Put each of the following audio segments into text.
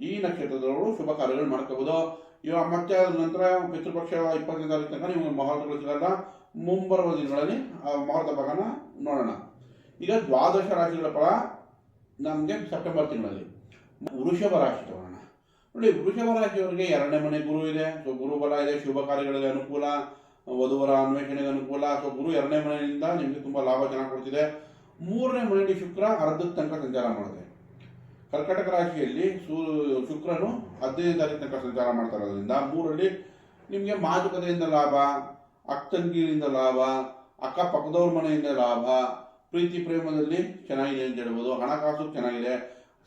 ಈ ನಕ್ಷತ್ರದವರು ಶುಭ ಕಾರ್ಯಗಳು ಮಾಡ್ಕೋಬಹುದು ಇವಾಗ ಮತ್ತೆ ಅದ್ರ ನಂತರ ಪಿತೃಪಕ್ಷ ಇಪ್ಪತ್ತನೇ ತಾರೀಕು ತನಕ ನಿಮಗೆ ಮುಹೂರ್ತಗಳು ಸಿಗಲ್ಲ. ಮುಂಬರುವ ದಿನಗಳಲ್ಲಿ ಆ ಮುಹೂರ್ತ ಭಾಗನ ನೋಡೋಣ. ಈಗ ದ್ವಾದಶ ರಾಶಿಗಳ ಫಲ ನಮಗೆ ಸೆಪ್ಟೆಂಬರ್ ತಿಂಗಳಲ್ಲಿ. ವೃಷಭ ರಾಶಿ ತಗೋಣ. ನೋಡಿ, ವೃಷಭ ರಾಶಿಯವರಿಗೆ ಎರಡನೇ ಮನೆ ಗುರು ಇದೆ. ಸೊ, ಗುರು ಬಲ ಇದೆ, ಶುಭ ಕಾರ್ಯಗಳಿಗೆ ಅನುಕೂಲ, ವಧುವರ ಅನ್ವೇಷಣೆಗೆ ಅನುಕೂಲ. ಸೊ, ಗುರು ಎರಡನೇ ಮನೆಯಿಂದ ನಿಮಗೆ ತುಂಬ ಲಾಭ ಚೆನ್ನಾಗಿ ಕೊಡ್ತಿದೆ. ಮೂರನೇ ಮನೆಯಲ್ಲಿ ಶುಕ್ರ ಅರ್ಧದ ತನಕ ಸಂಚಾರ ಮಾಡಿದೆ ಕರ್ಕಟಕ ರಾಶಿಯಲ್ಲಿ ಸೂ, ಶುಕ್ರನು ಹದಿನೈದು ತಾರೀಕು ತನಕ ಸಂಚಾರ ಮಾಡ್ತಾ ಇರೋದ್ರಿಂದ ಮೂರಲ್ಲಿ ನಿಮಗೆ ಮಾತುಕತೆಯಿಂದ ಲಾಭ ಅಕ್ಕಂಗಿರಿಂದ ಲಾಭ ಅಕ್ಕಪಕ್ಕದವ್ರ ಮನೆಯಿಂದ ಲಾಭ, ಪ್ರೀತಿ ಪ್ರೇಮದಲ್ಲಿ ಚೆನ್ನಾಗಿದೆ ಅಂತ ಹೇಳ್ಬೋದು, ಹಣಕಾಸು ಚೆನ್ನಾಗಿದೆ.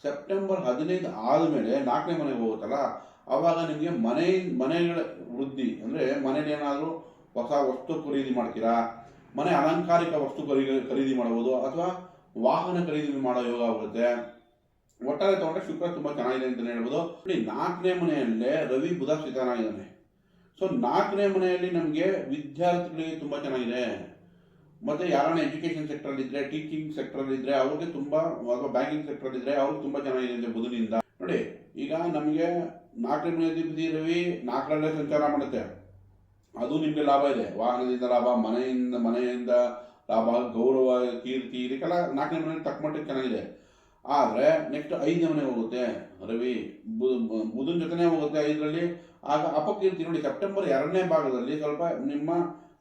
ಸೆಪ್ಟೆಂಬರ್ ಹದಿನೈದು ಆದಮೇಲೆ ನಾಲ್ಕನೇ ಮನೆಗೆ ಹೋಗುತ್ತಲ್ಲ ಆವಾಗ ನಿಮಗೆ ಮನೆ, ಮನೆಗಳ ವೃದ್ಧಿ, ಅಂದರೆ ಮನೇಲಿ ಏನಾದರೂ ಹೊಸ ವಸ್ತು ಖರೀದಿ ಮಾಡ್ತೀರಾ, ಮನೆ ಅಲಂಕಾರಿಕ ವಸ್ತು ಖರೀದಿ ಖರೀದಿ ಮಾಡ್ಬೋದು ಅಥವಾ ವಾಹನ ಖರೀದಿ ಮಾಡೋ ಯೋಗ ಆಗುತ್ತೆ. ಒಟ್ಟಾರೆ ತಗೊಂಡ್ರೆ ಶುಕ್ರ ತುಂಬಾ ಚೆನ್ನಾಗಿದೆ ಅಂತ ಹೇಳ್ಬೋದು. ನೋಡಿ, ನಾಲ್ಕನೇ ಮನೆಯಲ್ಲೇ ರವಿ, ಬುಧ ಸ್ಥಿತನಾಗಿದ್ದಾನೆ ಸೊ ನಾಲ್ಕನೇ ಮನೆಯಲ್ಲಿ ನಮಗೆ ವಿದ್ಯಾರ್ಥಿಗಳಿಗೆ ತುಂಬ ಚೆನ್ನಾಗಿದೆ. ಮತ್ತೆ ಯಾರನ್ನ ಎಜುಕೇಶನ್ ಸೆಕ್ಟರ್ ಇದ್ರೆ ಟೀಚಿಂಗ್ ಸೆಕ್ಟರ್ ಇದ್ರೆ ಅವ್ರಿಗೆ ತುಂಬಾ, ಅಥವಾ ಬ್ಯಾಂಕಿಂಗ್ ಸೆಕ್ಟರ್ ಇದ್ರೆ ಅವ್ರಿಗೆ ತುಂಬಾ ಚೆನ್ನಾಗಿದೆ ಅಂತ ಬುಧನಿಂದ. ನೋಡಿ, ಈಗ ನಮಗೆ ನಾಲ್ಕನೇ ಮನೆ ಅಧಿಪತಿ ರವಿ, ನಾಲ್ಕರಲ್ಲೇ ಸಂಚಾರ ಮಾಡುತ್ತೆ. ಅದು ನಿಮಗೆ ಲಾಭ ಇದೆ. ವಾಹನದಿಂದ ಲಾಭ, ಮನೆಯಿಂದ ಮನೆಯಿಂದ ಲಾಭ, ಗೌರವ, ಕೀರ್ತಿ, ಇದಕ್ಕೆಲ್ಲ ನಾಲ್ಕನೇ ಮನೆ ತಕ್ಕ ಮಟ್ಟಿಗೆ ಚೆನ್ನಾಗಿದೆ. ಆದರೆ ನೆಕ್ಸ್ಟ್ ಐದನೇ ಮನೆ ಹೋಗುತ್ತೆ. ರವಿ ಬುಧನ ಜೊತೆನೇ ಹೋಗುತ್ತೆ ಐದರಲ್ಲಿ. ಆಗ ಅಪಕೀರ್ತಿ ನೋಡಿ ಸೆಪ್ಟೆಂಬರ್ ಎರಡನೇ ಭಾಗದಲ್ಲಿ ಸ್ವಲ್ಪ ನಿಮ್ಮ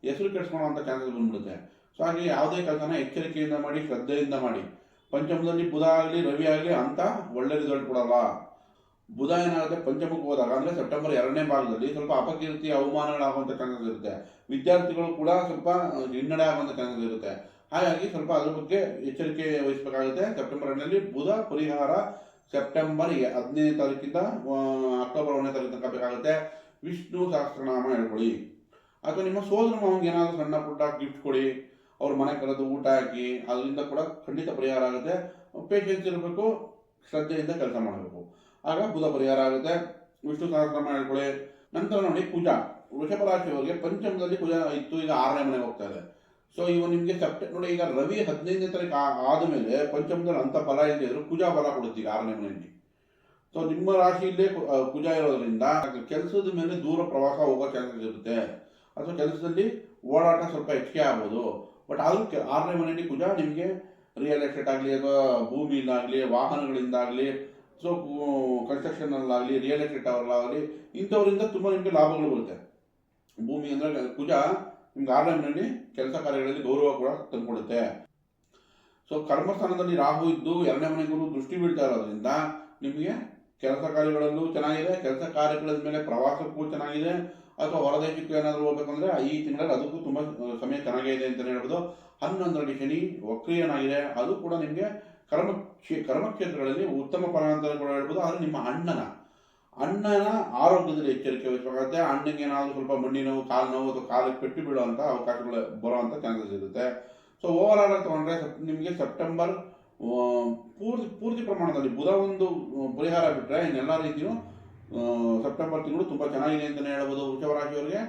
ಹೆಸರು ಕೆಡಿಸ್ಕೊಳ್ಳುವಂಥ ಚಾನ್ಸಸ್ ಬಂದ್ಬಿಡುತ್ತೆ. ಸೊ ಹಾಗೆ ಯಾವುದೇ ಕೆಲಸನ ಎಚ್ಚರಿಕೆಯಿಂದ ಮಾಡಿ, ಶ್ರದ್ಧೆಯಿಂದ ಮಾಡಿ. ಪಂಚಮದಲ್ಲಿ ಬುಧ ಆಗಲಿ, ರವಿ ಆಗಲಿ, ಅಂತ ಒಳ್ಳೆ ರಿಸಲ್ಟ್ ಕೊಡಲ್ಲ. ಬುಧ ಏನಾಗುತ್ತೆ? ಪಂಚಮಕ್ಕೆ ಹೋದಾಗ, ಅಂದರೆ ಸೆಪ್ಟೆಂಬರ್ ಎರಡನೇ ಭಾಗದಲ್ಲಿ ಸ್ವಲ್ಪ ಅಪಕೀರ್ತಿ ಅವಮಾನಗಳಾಗುವಂಥ ಚಾನ್ಸಸ್ ಇರುತ್ತೆ. ವಿದ್ಯಾರ್ಥಿಗಳು ಕೂಡ ಸ್ವಲ್ಪ ಹಿನ್ನಡೆ ಆಗುವಂಥ ಚಾನ್ಸಸ್ ಇರುತ್ತೆ. ಹಾಗಾಗಿ ಸ್ವಲ್ಪ ಅದ್ರ ಬಗ್ಗೆ ಎಚ್ಚರಿಕೆ ವಹಿಸಬೇಕಾಗುತ್ತೆ. ಸೆಪ್ಟೆಂಬರ್ ಎರಡರಲ್ಲಿ ಬುಧ ಪರಿಹಾರ ಸೆಪ್ಟೆಂಬರ್ ಹದಿನೈದನೇ ತಾರೀಕಿಂದ ಅಕ್ಟೋಬರ್ ಒಂದನೇ ತಾರೀಕು ತನಕ ಬೇಕಾಗುತ್ತೆ. ವಿಷ್ಣು ಸಹಸ್ರನಾಮ ಹೇಳ್ಕೊಳ್ಳಿ. ಅಥವಾ ನಿಮ್ಮ ಸೋದರ ಮಾವನಿಗೆ ಏನಾದರೂ ಸಣ್ಣ ಪುಟ್ಟ ಗಿಫ್ಟ್ ಕೊಡಿ. ಅವ್ರ ಮನೆ ಕರೆದು ಊಟ ಹಾಕಿ ಅದರಿಂದ ಕೂಡ ಖಂಡಿತ ಪರಿಹಾರ ಆಗುತ್ತೆ. ಪೇಷನ್ಸ್ ಇರಬೇಕು, ಶ್ರದ್ಧೆಯಿಂದ ಕೆಲಸ ಮಾಡಬೇಕು. ಆಗ ಬುಧ ಪರಿಹಾರ ಆಗುತ್ತೆ. ವಿಷ್ಣು ಸಹಸ್ರನಾಮ ಹೇಳ್ಕೊಳ್ಳಿ. ನಂತರ ನೋಡಿ ಪೂಜಾ. ವೃಷಭ ರಾಶಿಯವರಿಗೆ ಪಂಚಮದಲ್ಲಿ ಪೂಜಾ ಇತ್ತು. ಈಗ ಆರನೇ ಮನೆಗೆ ಹೋಗ್ತಾ ಇದೆ. ಸೊ ಇವ ನಿಮಗೆ ಸೆಪ್ಟೆ ನೋಡಿ, ಈಗ ರವಿ ಹದಿನೈದನೇ ತಾರೀಕು ಆ- ಆದಮೇಲೆ ಪಂಚಮದಲ್ಲಿ ಅಂತ ಬಲ ಇಲ್ಲದೆ ಇದ್ರು ಕುಜಾ ಬಲ ಕೊಡುತ್ತೆ ಈಗ ಆರನೇ ಮನೆಯಲ್ಲಿ. ಸೊ ನಿಮ್ಮ ರಾಶಿಯಲ್ಲೇ ಕುಜ ಇರೋದ್ರಿಂದ ಕೆಲಸದ ಮೇಲೆ ದೂರ ಪ್ರವಾಸ ಹೋಗೋ ಚಾನ್ಸಸ್ ಇರುತ್ತೆ. ಅಥವಾ ಕೆಲಸದಲ್ಲಿ ಓಡಾಟ ಸ್ವಲ್ಪ ಹೆಚ್ಚಿಗೆ ಆಗ್ಬೋದು. ಬಟ್ ಆದರೂ ಆರನೇ ಮನೆಯಲ್ಲಿ ಕುಜ ನಿಮಗೆ ರಿಯಲ್ ಎಸ್ಟೇಟ್ ಆಗಲಿ, ಅಥವಾ ಭೂಮಿಯಿಂದಾಗಲಿ, ವಾಹನಗಳಿಂದಾಗಲಿ ಸೊ ಕನ್ಸ್ಟ್ರಕ್ಷನಲ್ಲಾಗಲಿ ರಿಯಲ್ ಎಸ್ಟೇಟ್ ಅವರಲ್ಲಾಗಲಿ, ಇಂಥವರಿಂದ ತುಂಬ ನಿಮಗೆ ಲಾಭಗಳು ಬರುತ್ತೆ. ಭೂಮಿ ಅಂದರೆ ಕುಜ ಆರನೇ ಕೆಲಸ ಕಾರ್ಯಗಳಲ್ಲಿ ಗೌರವ ಕೂಡ ತಂದುಕೊಡುತ್ತೆ. ಸೊ ಕರ್ಮಸ್ಥಾನದಲ್ಲಿ ರಾಹು ಇದ್ದು ಎರಡನೇ ಮನೆ ಗುರು ದೃಷ್ಟಿ ಬೀಳ್ತಾ ಇರೋದ್ರಿಂದ ನಿಮಗೆ ಕೆಲಸ ಕಾರ್ಯಗಳಲ್ಲೂ ಚೆನ್ನಾಗಿದೆ, ಕೆಲಸ ಕಾರ್ಯಗಳ ಮೇಲೆ ಪ್ರವಾಸಕ್ಕೂ ಚೆನ್ನಾಗಿದೆ. ಅಥವಾ ಹೊರದೇಶಕ್ಕೂ ಏನಾದರೂ ಹೋಗ್ಬೇಕಂದ್ರೆ ಈ ತಿಂಗಳಲ್ಲಿ ಅದಕ್ಕೂ ತುಂಬ ಸಮಯ ಚೆನ್ನಾಗೇ ಇದೆ ಅಂತಲೇ ಹೇಳ್ಬೋದು. ಹನ್ನೊಂದರಲ್ಲಿ ಶನಿ ವಕ್ರಿಯನಾಗಿದೆ. ಅದು ಕೂಡ ನಿಮಗೆ ಕರ್ಮ ಕ್ಷೇ- ಕರ್ಮಕ್ಷೇತ್ರಗಳಲ್ಲಿ ಉತ್ತಮ ಫಲ ಅಂತ ಕೂಡ ಹೇಳ್ಬೋದು. ಆದರೆ ನಿಮ್ಮ ಅಣ್ಣನ ಅಣ್ಣನ ಆರೋಗ್ಯದಲ್ಲಿ ಎಚ್ಚರಿಕೆ ವಹಿಸಬೇಕಾಗುತ್ತೆ. ಅಣ್ಣಗೆ ಏನಾದರೂ ಸ್ವಲ್ಪ ಮಂಡಿ ನೋವು, ಕಾಲು ನೋವು ಅಥವಾ ಕಾಲಿಗೆ ಪೆಟ್ಟು ಬೀಳುವಂಥ ಅವಕಾಶಗಳು ಬರುವಂಥ ಚಾನ್ಸಸ್ ಇರುತ್ತೆ. ಸೊ ಓವರ್ ಆಲ್ ತೊಗೊಂಡ್ರೆ ನಿಮಗೆ ಸೆಪ್ಟೆಂಬರ್ ಪೂರ್ತಿ ಪೂರ್ತಿ ಪ್ರಮಾಣದಲ್ಲಿ ಬುಧ ಒಂದು ಪರಿಹಾರ ಬಿಟ್ಟರೆ ಇನ್ನೆಲ್ಲ ರೀತಿಯೂ ಸೆಪ್ಟೆಂಬರ್ ತಿಂಗಳು ತುಂಬ ಚೆನ್ನಾಗಿದೆ ಅಂತಲೇ ಹೇಳ್ಬೋದು ವೃಷಭ ರಾಶಿಯವರಿಗೆ